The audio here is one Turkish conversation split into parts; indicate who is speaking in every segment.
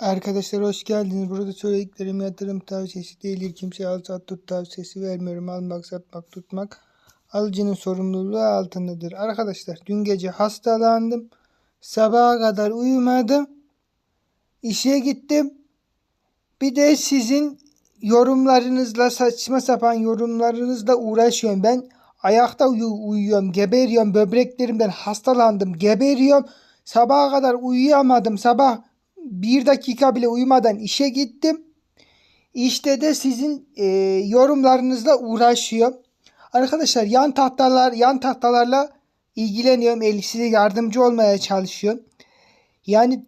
Speaker 1: Arkadaşlar hoş geldiniz. Burada söylediklerim yatırım tavsiyesi değildir. Kimseye al sat tut tavsiyesi vermiyorum. Almak, satmak, tutmak alıcının sorumluluğu altındadır. Arkadaşlar dün gece hastalandım. Sabaha kadar uyumadım. İşe gittim. Bir de sizin yorumlarınızla saçma sapan yorumlarınızla uğraşıyorum. Ben ayakta uyu- uyuyorum, geberiyorum, böbreklerimden hastalandım, geberiyorum. Sabaha kadar uyuyamadım. Sabah bir dakika bile uyumadan işe gittim. İşte de sizin e, yorumlarınızla uğraşıyorum. Arkadaşlar yan tahtalar, yan tahtalarla ilgileniyorum. El size yardımcı olmaya çalışıyorum. Yani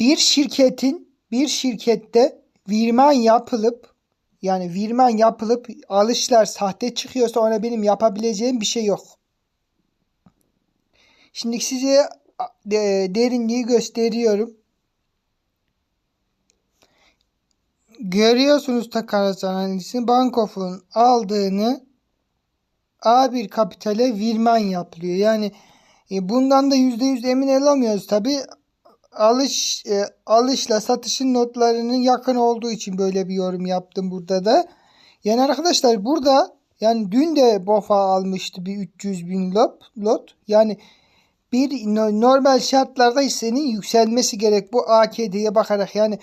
Speaker 1: bir şirketin bir şirkette virman yapılıp yani virman yapılıp alışlar sahte çıkıyorsa ona benim yapabileceğim bir şey yok. Şimdi size e, derinliği gösteriyorum. Görüyorsunuz takas analizini Bankof'un aldığını A1 kapitale virman yapılıyor. Yani e, bundan da %100 emin olamıyoruz tabi. Alış e, alışla satışın notlarının yakın olduğu için böyle bir yorum yaptım burada da. Yani arkadaşlar burada yani dün de BOFA almıştı bir 300 bin lot. lot. Yani bir no- normal şartlarda hissenin yükselmesi gerek bu AKD'ye bakarak yani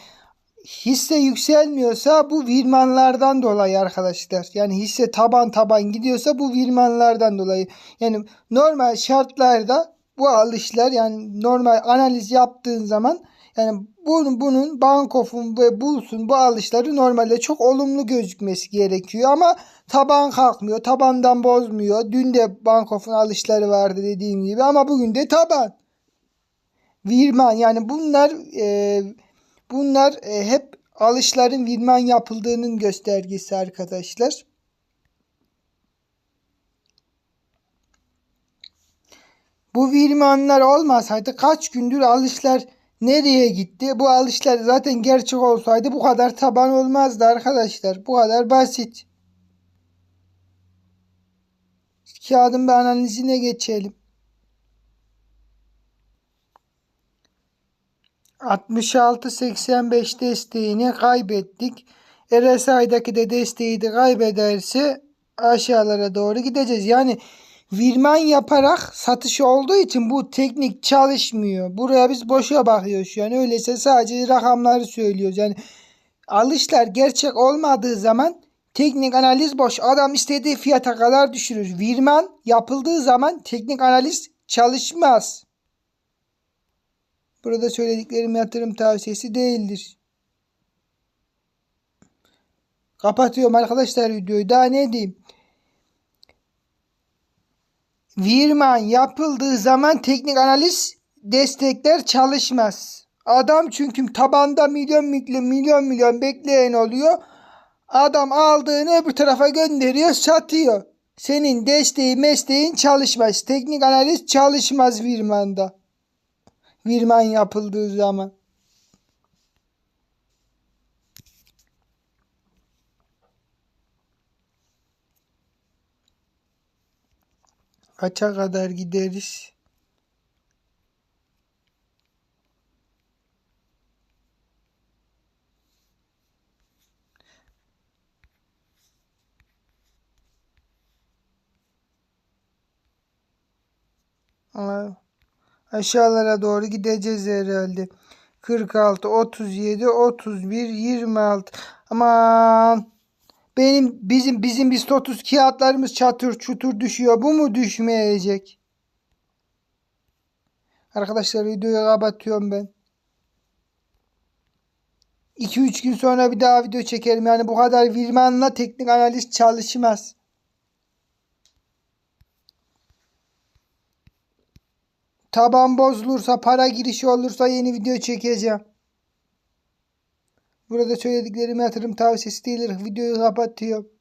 Speaker 1: hisse yükselmiyorsa bu virmanlardan dolayı arkadaşlar. Yani hisse taban taban gidiyorsa bu virmanlardan dolayı. Yani normal şartlarda bu alışlar yani normal analiz yaptığın zaman yani bunun, bunun Bankof'un ve Bulls'un bu alışları normalde çok olumlu gözükmesi gerekiyor ama taban kalkmıyor. Tabandan bozmuyor. Dün de Bankof'un alışları vardı dediğim gibi ama bugün de taban. Virman yani bunlar e, bunlar e, hep alışların virman yapıldığının göstergesi arkadaşlar. Bu virmanlar olmasaydı kaç gündür alışlar nereye gitti? Bu alışlar zaten gerçek olsaydı bu kadar taban olmazdı arkadaşlar. Bu kadar basit. Kağıdın bir analizine geçelim. 66-85 desteğini kaybettik. RSI'daki de desteği de kaybederse aşağılara doğru gideceğiz. Yani virman yaparak satışı olduğu için bu teknik çalışmıyor. Buraya biz boşa bakıyoruz an. Öyleyse sadece rakamları söylüyoruz. Yani alışlar gerçek olmadığı zaman teknik analiz boş. Adam istediği fiyata kadar düşürür. Virman yapıldığı zaman teknik analiz çalışmaz. Burada söylediklerim yatırım tavsiyesi değildir. Kapatıyorum arkadaşlar videoyu. Daha ne diyeyim? Virman yapıldığı zaman teknik analiz destekler çalışmaz. Adam çünkü tabanda milyon milyon milyon milyon bekleyen oluyor. Adam aldığını öbür tarafa gönderiyor satıyor. Senin desteği mesleğin çalışmaz. Teknik analiz çalışmaz Virman'da. Virman yapıldığı zaman. Kaça kadar gideriz? Ama aşağılara doğru gideceğiz herhalde. 46, 37, 31, 26. Aman benim bizim bizim biz 30 kağıtlarımız çatır çutur düşüyor. Bu mu düşmeyecek? Arkadaşlar videoyu kapatıyorum ben. 2-3 gün sonra bir daha video çekerim. Yani bu kadar virmanla teknik analiz çalışmaz. Taban bozulursa, para girişi olursa yeni video çekeceğim. Burada söylediklerim yatırım tavsiyesi değildir. Videoyu kapatıyorum.